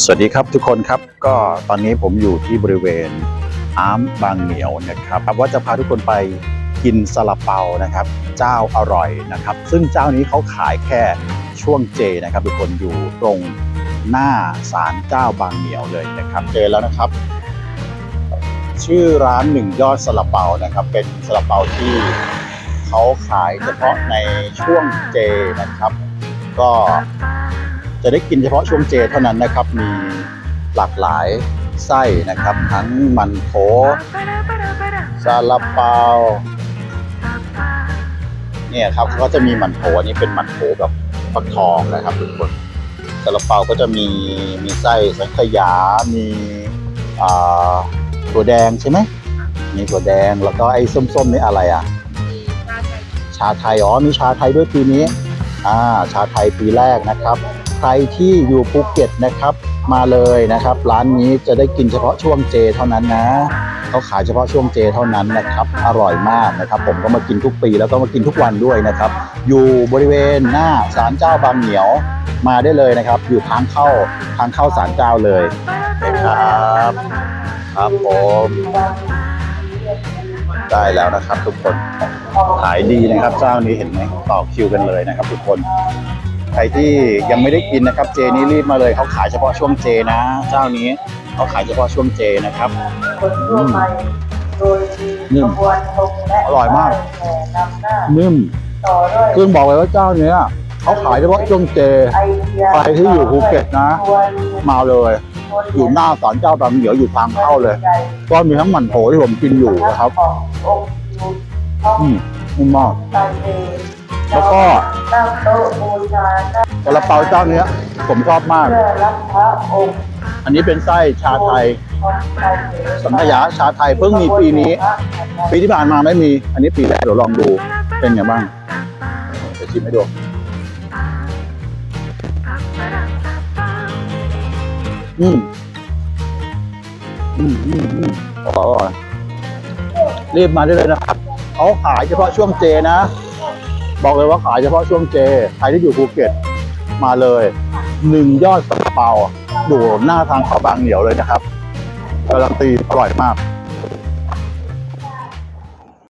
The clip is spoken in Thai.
สวัสดีครับทุกคนครับก็ตอนนี้ผมอยู่ที่บริเวณอ้ามบางเหนียวนะครับว่าจะพาทุกคนไปกินซาลาเปานะครับ เจ้าอร่อยนะครับ ซึ่งเจ้านี้เขาขายแค่ช่วงเจนะครับทุกคนอยู่ตรงหน้าศาลเจ้าบางเหนียวเลยนะครับเจอแล้วนะครับ ชื่อร้านหนึ่งยอดซาลาเปานะครับ เป็นซาลาเปาที่เขาขายเฉพาะในช่วงเจนะครับ ก็ จะได้กินเฉพาะช่วงเจเท่านั้นนะครับ มีหลากหลายไส้นะครับ ทั้งมันโถซาลาเปาเนี่ยครับก็จะมีมันโถอันนี้เป็นมันโถแบบฟักทองนะครับทุกคนซาลาเปาก็จะมีมีไส้สังขยา มีอ่าถั่วแดงใช่ไหมมีถั่วแดงแล้วก็ไอ้ส้มๆนี่อะไรอะชาไทยอ๋อมีชาไทยด้วยปีนี้ อ่า ชาไทยปีแรกนะครับ ใครที่อยู่ภูเก็ตนะครับมาเลยนะครับ ร้านนี้จะได้กินเฉพาะช่วงเจเท่านั้นนะเขาขายเฉพาะช่วงเจเท่านั้นนะครับ อร่อยมากนะครับ ผมก็มากินทุกปีแล้วก็มากินทุกวันด้วยนะครับ อยู่บริเวณหน้าศาลเจ้าบางเหนียวมาได้เลยนะครับ อยู่ทางเข้าทางเข้าศาลเจ้าเลยนะครับครับผมได้แล้วนะครับ ทุกคนขายดีนะครับเจ้านี้เห็นไหมต่อคิวกันเลยนะครับ ทุกคน ใครที่ยังไม่ได้กินนะครับ เจนี้รีบมาเลยเขาขายเฉพาะช่วงเจนะ เจ้านี้เขาขายเฉพาะช่วงเจนะครับคนทั่วไปโดยมีขบวนธงและอร่อยมาก แห่นำหน้านิ่มต่อด้วยซึ่งบอกเลยว่าเจ้าเนี้ยเขาขายเฉพาะช่วงเจ ไอเดียใครที่อยู่ภูเก็ตนะ ตัวดีมาเลยอยู่หน้าศาลเจ้าบางเหนียวอยู่ทางเข้าเลยก็มีทั้งหมันโถที่ผมกินอยู่นะครับ ขององค์ยุทธท้องอืมนุ่มมาก ไตเต แล้วก็ตั้งโต๊ะบูชาหน้าซาลาเปาเจ้าเนี้ยผมชอบมาก เพื่อรับพระองค์อันนี้เป็นไส้ชาไทยของไตเตสังขยาชาไทยเพิ่งมีปีนี้ ปีที่ผ่านมาไม่มี อันนี้ปีแรกเดี๋ยวลองดูเป็นไงบ้างจะชิมให้ดูอืมอืมอืมอืมอร่อยรีบมาได้เลยนะครับเขาขายเฉพาะช่วงเจนะ บอกเลยว่าขายเฉพาะช่วงเจ ใครที่อยู่ภูเก็ตมาเลยหนึ่งยอดสาลาเปาอยู่หน้าทางเขาบางเหนียวเลยนะครับการันตีอร่อยมาก